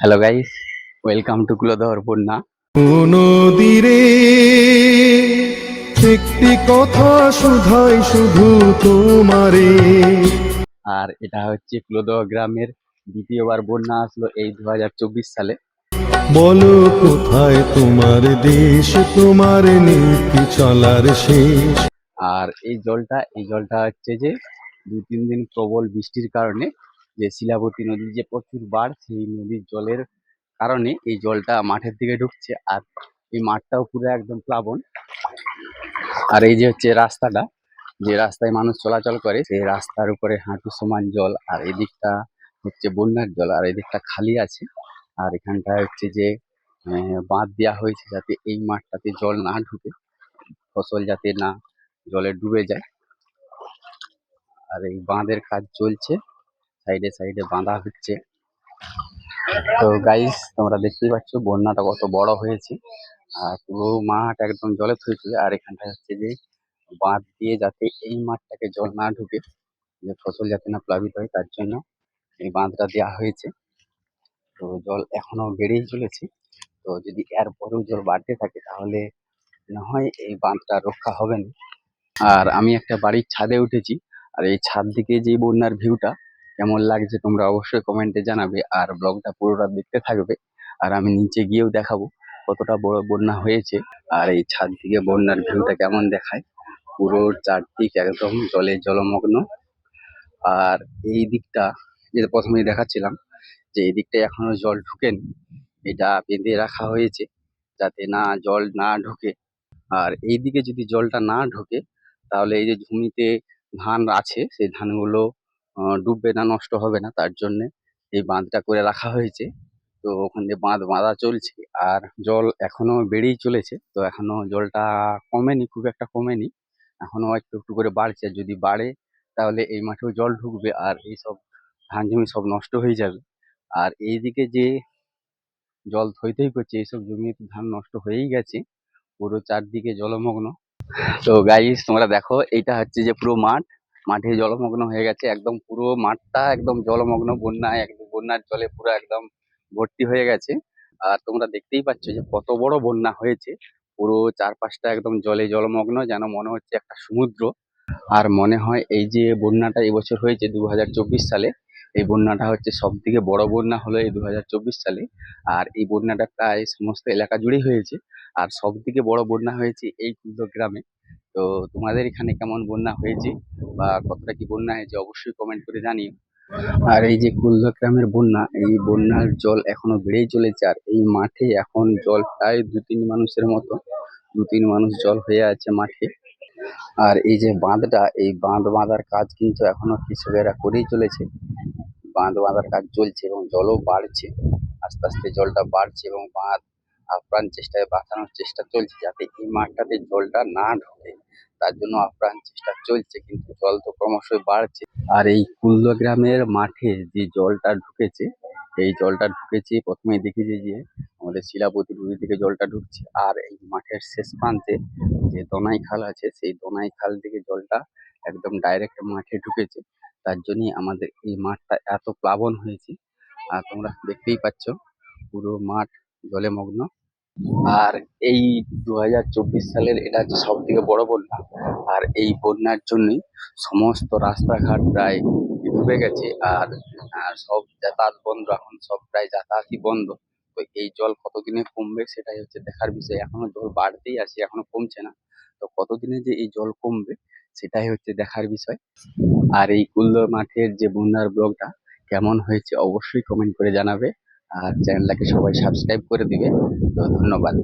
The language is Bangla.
হ্যালো গাইস ওয়েলকাম টু কুলদহর বন্যা নদীরে একটি কথা শুধাই শুধু তোমারে। আর এটা হচ্ছে কুলদহ গ্রামের দ্বিতীয়বার বন্যা আসলো এই দু হাজার চব্বিশ সালে। বলো কোথায় তোমার দেশ তোমার নীতি চলার শেষ? আর এই জলটা এই জলটা হচ্ছে যে দু তিন দিন প্রবল বৃষ্টির কারণে যে শিলাবতী নদীর যে প্রচুর বার সেই নদীর জলের কারণে এই জলটা মাঠের দিকে ঢুকছে আর এই মাঠটাও পুরো একদম প্লাবন। আর এই যে হচ্ছে রাস্তাটা, যে রাস্তায় মানুষ চলাচল করে, সেই রাস্তার উপরে হাঁটু সমান জল আর এদিকটা হচ্ছে বন্যার জল আর এদিকটা খালি আছে। আর এখানটা হচ্ছে যে বাঁধ দেওয়া হয়েছে যাতে এই মাঠটাতে জল না ঢুকে, ফসল যাতে না জলে ডুবে যায়। আর এই বাঁধের কাজ চলছে। সাইডে সাইডে বাঁধা হচ্ছে। তো গাইস তোমরা দেখতেই পাচ্ছ, বন্যাটা কত বড় হয়েছে। আর পুরো মাঠ একদম জলে থইছে আর এখানটা হচ্ছে যে বাঁধ দিয়ে যাতে এই মাঠটাকে জল না ঢুকে, যে ফসল যাতে না প্লাবিত হয়, তার জন্য এই বাঁধটা দেওয়া হয়েছে। তো জল এখনও বেড়েই চলেছে। তো যদি এর পরেও জল বাড়তে থাকে, তাহলে না হয় এই বাঁধটা রক্ষা হবে না। আর আমি একটা বাড়ির ছাদে উঠেছি। আর এই ছাদ দিকে যে বন্যার ভিউটা কেমন লাগছে তোমরা অবশ্যই কমেন্টে জানাবে আর ব্লগটা পুরোটা দেখতে থাকবে আর আমি নিচে গিয়েও দেখাবো কতটা বড় বন্যা হয়েছে আর এই ছাদ দিকে বন্যার ভিউটা কেমন দেখায়। পুরো চারদিক একদম জলে জলমগ্ন। আর এই দিকটা যেটা প্রথমেই দেখাচ্ছিলাম যে এই দিকটা এখনও জল ঢুকেনি, এটা বেঁধে রাখা হয়েছে যাতে না জল না ঢোকে। আর এইদিকে যদি জলটা না ঢোকে তাহলে এই যে জমিতে ধান আছে, সেই ধানগুলো ডুববে না, নষ্ট হবে না, তার জন্যে এই বাঁধটা করে রাখা হয়েছে। তো ওখানে বাঁধ বাঁধা চলছে আর জল এখনও বেড়েই চলেছে। তো এখনও জলটা কমেনি, খুব একটা কমেনি। এখনও একটু একটু করে বাড়ছে। যদি বাড়ে, তাহলে এই মাঠেও জল ঢুকবে আর এই সব ধান জমি সব নষ্ট হয়ে যাবে। আর এইদিকে যে জল থই থই করছে এইসব জমিতে ধান নষ্ট হয়েই গেছে। পুরো চারদিকে জলমগ্ন। তো গাইস তোমরা দেখো, এইটা হচ্ছে যে পুরো মাঠ। মাঠে জলমগ্ন হয়ে গেছে, একদম পুরো মাঠটা একদম জলমগ্ন বন্যায় একদম বন্যার জলে পুরো একদম ভর্তি হয়ে গেছে। আর তোমরা দেখতেই পাচ্ছ যে কত বড় বন্যা হয়েছে, পুরো চারপাশটা একদম জলে জলমগ্ন, যেন মনে হচ্ছে একটা সমুদ্র। আর মনে হয় এই যে বন্যাটা এবছর হয়েছে দু হাজার চব্বিশ সালে, এই বন্যাটা হচ্ছে সব থেকে বড় বন্যা হলো এই দু হাজার চব্বিশ সালে। আর এই বন্যাটা প্রায় সমস্ত এলাকা জুড়েই হয়েছে। আর সব থেকে বড় বন্যা হয়েছে এই ক্ষুদ্র গ্রামে। তো তোমাদের এখানে কেমন বন্যা হয়েছে বা কতটা কি বন্যা হয়েছে অবশ্যই কমেন্ট করে জানিও। আর এই যে কুলদা গ্রামের বন্যা, এই বন্যার জল এখনও বেড়েই চলেছে আর এই মাঠে এখন জল প্রায় দু তিন মানুষের মতো দু তিন মানুষ জল হয়ে আছে মাঠে। আর এই যে বাঁধটা, এই বাঁধ বাঁধার কাজ কিন্তু এখনও কৃষকেরা করেই চলেছে। বাঁধ বাঁধার কাজ চলছে এবং জলও বাড়ছে, আস্তে আস্তে জলটা বাড়ছে এবং বাঁধ আপ্রাণ চেষ্টায় বাঁচানোর চেষ্টা চলছে যাতে এই মাঠটাতে জলটা না ঢোকে। তার জন্য আপ্রাণ চেষ্টা চলছে, কিন্তু জল তো ক্রমশই বাড়ছে। আর এই কুল্লো গ্রামের মাঠে যে জলটা ঢুকেছে, এই জলটা ঢুকেছে প্রথমে দেখেছি যে আমাদের শিলাপতি নদী থেকে জলটা ঢুকছে। আর এই মাঠের শেষ প্রান্তে যে দনাই খাল আছে, সেই দনাই খাল থেকে জলটা একদম ডাইরেক্ট মাঠে ঢুকেছে। তার জন্যই আমাদের এই মাঠটা এত প্লাবন হয়েছে। আর তোমরা দেখতেই পাচ্ছ, পুরো মাঠ জলে মগ্ন। আর এই দু হাজার চব্বিশ সালের এটা হচ্ছে সব থেকে বড় বন্যা। আর এই বন্যার জন্যই সমস্ত রাস্তাঘাট প্রায় ডুবে গেছে আর সব যাতায়াত বন্ধ এখন, সব প্রায় যাতায়াতই বন্ধ। তো এই জল কতদিনে কমবে সেটাই হচ্ছে দেখার বিষয়। এখনও জল বাড়তেই আছে, এখনও কমছে না। তো কতদিনে যে এই জল কমবে সেটাই হচ্ছে দেখার বিষয়। আর এই কুল্লো মাঠের যে বন্যার ব্লগটা কেমন হয়েছে অবশ্যই কমেন্ট করে জানাবে। আর চ্যানেলটাকে সবাই সাবস্ক্রাইব করে দিবে। তো ধন্যবাদ।